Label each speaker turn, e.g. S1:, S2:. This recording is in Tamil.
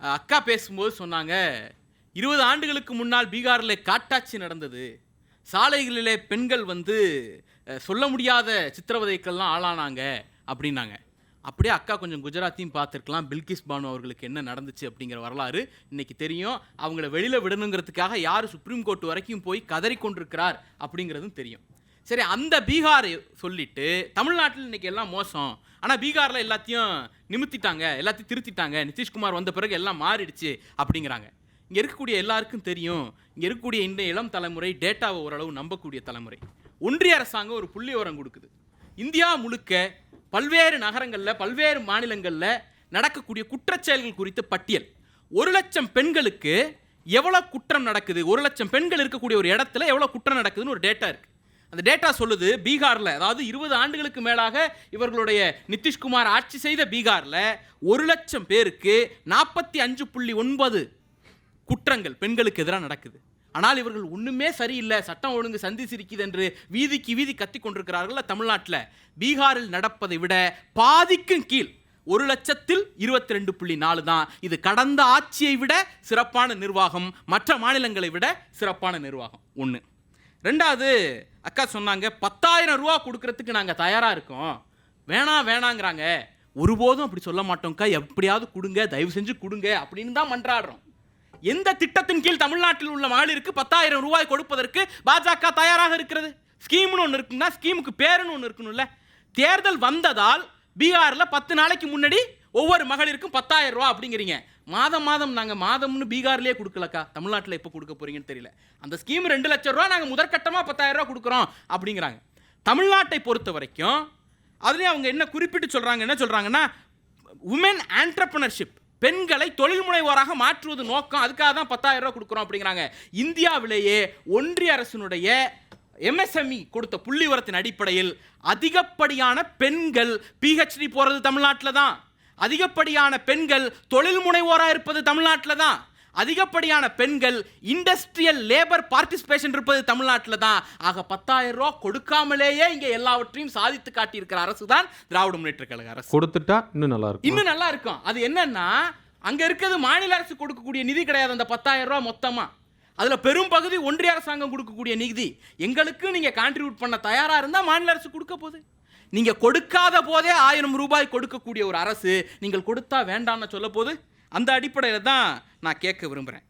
S1: அக்கா பேசும்போது சொன்னாங்க இருபது ஆண்டுகளுக்கு முன்னால் பீகாரில் காட்டாட்சி நடந்தது. சாலைகளிலே பெண்கள் வந்து சொல்ல முடியாத சித்திரவதைக்கெல்லாம் ஆளானாங்க அப்படின்னாங்க. அப்படியே அக்கா கொஞ்சம் குஜராத்தையும் பார்த்துருக்கலாம். பில்கிஸ் பானு அவர்களுக்கு என்ன நடந்துச்சு அப்படிங்கிற வரலாறு இன்றைக்கி தெரியும். அவங்கள வெளியில் விடணுங்கிறதுக்காக யார் சுப்ரீம் கோர்ட் வரைக்கும் போய் கதறி கொண்டிருக்கிறார் அப்படிங்கிறதும் தெரியும். சரி அந்த பீகாரை சொல்லிட்டு தமிழ்நாட்டில் இன்னைக்கு எல்லாம் மோசம். ஆனால் பீகாரில் எல்லாத்தையும் நிமித்திட்டாங்க எல்லாத்தையும் திருத்திட்டாங்க. நிதிஷ்குமார் வந்த பிறகு எல்லாம் மாறிடுச்சு அப்படிங்கிறாங்க. இங்கே இருக்கக்கூடிய எல்லாருக்கும் தெரியும் இங்கே இருக்கக்கூடிய இந்த இளம் தலைமுறை டேட்டாவை ஓரளவு நம்பக்கூடிய தலைமுறை. ஒன்றிய அரசாங்கம் ஒரு புள்ளி கொடுக்குது. இந்தியா முழுக்க பல்வேறு நகரங்களில் பல்வேறு மாநிலங்களில் நடக்கக்கூடிய குற்றச்செயல்கள் குறித்த பட்டியல். ஒரு லட்சம் பெண்களுக்கு எவ்வளோ குற்றம் நடக்குது? ஒரு லட்சம் பெண்கள் இருக்கக்கூடிய ஒரு இடத்துல எவ்வளோ குற்றம் நடக்குதுன்னு ஒரு டேட்டா இருக்குது அந்த டேட்டா சொல்லுது பீகாரில். அதாவது இருபது ஆண்டுகளுக்கு மேலாக இவர்களுடைய நிதிஷ்குமார் ஆட்சி செய்த பீகாரில் ஒரு லட்சம் பேருக்கு நாற்பத்தி அஞ்சு புள்ளி ஒன்பது குற்றங்கள் பெண்களுக்கு எதிராக நடக்குது. ஆனால் இவர்கள் ஒன்றுமே சரியில்லை. சட்டம் ஒழுங்கு சந்தி சிரிக்குது என்று வீதிக்கு வீதி கத்தி கொண்டிருக்கிறார்கள் தமிழ்நாட்டில். பீகாரில் நடப்பதை விட பாதிக்கும் கீழ் ஒரு லட்சத்தில் இருபத்தி ரெண்டு புள்ளி நாலு தான். இது கடந்த ஆட்சியை விட சிறப்பான நிர்வாகம். மற்ற மாநிலங்களை விட சிறப்பான நிர்வாகம். ஒன்று ரெண்டாவது அக்கா சொன்னாங்க பத்தாயிரம் ரூபா கொடுக்கறதுக்கு நாங்கள் தயாராக இருக்கோம். வேணாம் வேணாங்கிறாங்க. ஒருபோதும் அப்படி சொல்ல மாட்டோம்க்கா. எப்படியாவது கொடுங்க தயவு செஞ்சு கொடுங்க அப்படின்னு தான் மன்றாடுறோம். எந்த திட்டத்தின் கீழ் தமிழ்நாட்டில் உள்ள மகளிருக்கு பத்தாயிரம் ரூபாய் கொடுப்பதற்கு பாஜக தயாராக இருக்கிறது? ஸ்கீம்னு ஒன்று இருக்குன்னா ஸ்கீமுக்கு பேருன்னு ஒன்று இருக்கணும்ல தேர்தல் வந்ததால் பீகாரில் பத்து நாளைக்கு முன்னாடி ஒவ்வொரு மகளிருக்கும் பத்தாயிரம் ரூபா அப்படிங்கிறீங்க. மாதம் மாதம் நாங்கள் மாதம்னு பீகார்லேயே கொடுக்கலக்கா. தமிழ்நாட்டில் எப்போ கொடுக்க போறீங்கன்னு தெரியல. அந்த ஸ்கீம் ரெண்டு லட்சம் ரூபா நாங்கள் முதற்கட்டமாக பத்தாயிரரூபா கொடுக்குறோம் அப்படிங்கிறாங்க. தமிழ்நாட்டை பொறுத்த வரைக்கும் அதுலேயும் அவங்க என்ன குறிப்பிட்டு சொல்கிறாங்க என்ன சொல்கிறாங்கன்னா உமன் ஆண்டர்பிரினர்ஷிப் பெண்களை தொழில் முனைவோராக மாற்றுவது நோக்கம் அதுக்காக தான் பத்தாயிரம் ரூபா கொடுக்குறோம் அப்படிங்கிறாங்க. இந்தியாவிலேயே ஒன்றிய அரசினுடைய எம்எஸ்எம்இ கொடுத்த புள்ளி உரத்தின் அடிப்படையில் அதிகப்படியான பெண்கள் பிஹெச்டி போகிறது தமிழ்நாட்டில் தான். அதிகப்படியான பெண்கள் தொழில் முனைவோராக இருப்பது தமிழ்நாட்டில் தான். அதிகப்படியான பெண்கள் இண்டஸ்ட்ரியல் லேபர் பார்ட்டிசிபேஷன் இருப்பது தமிழ்நாட்டில் தான். ஆக பத்தாயிரம் ரூபா கொடுக்காமலேயே இங்கே எல்லாவற்றையும் சாதித்து காட்டியிருக்கிற அரசு தான் திராவிட முன்னேற்ற கழக அரசு.
S2: கொடுத்துட்டா இன்னும் நல்லா இருக்கும்.
S1: இன்னும் நல்லா இருக்கும். அது என்னன்னா அங்க இருக்கிறது மாநில அரசு கொடுக்கக்கூடிய நிதி கிடையாது அந்த பத்தாயிரம் ரூபாய் மொத்தமா. அதுல பெரும் பகுதி ஒன்றிய அரசாங்கம் கொடுக்கக்கூடிய நிதி. எங்களுக்கு நீங்க கான்ட்ரிபியூட் பண்ண தயாரா இருந்தா மாநில அரசு கொடுக்க போகுது. நீங்கள் கொடுக்காத போதே ஆயிரம் ரூபாய் கொடுக்கக்கூடிய ஒரு அரசு நீங்கள் கொடுத்தா வேண்டாம்னு சொல்ல போது அந்த அடிப்படையில் தான் நான் கேட்க விரும்புகிறேன்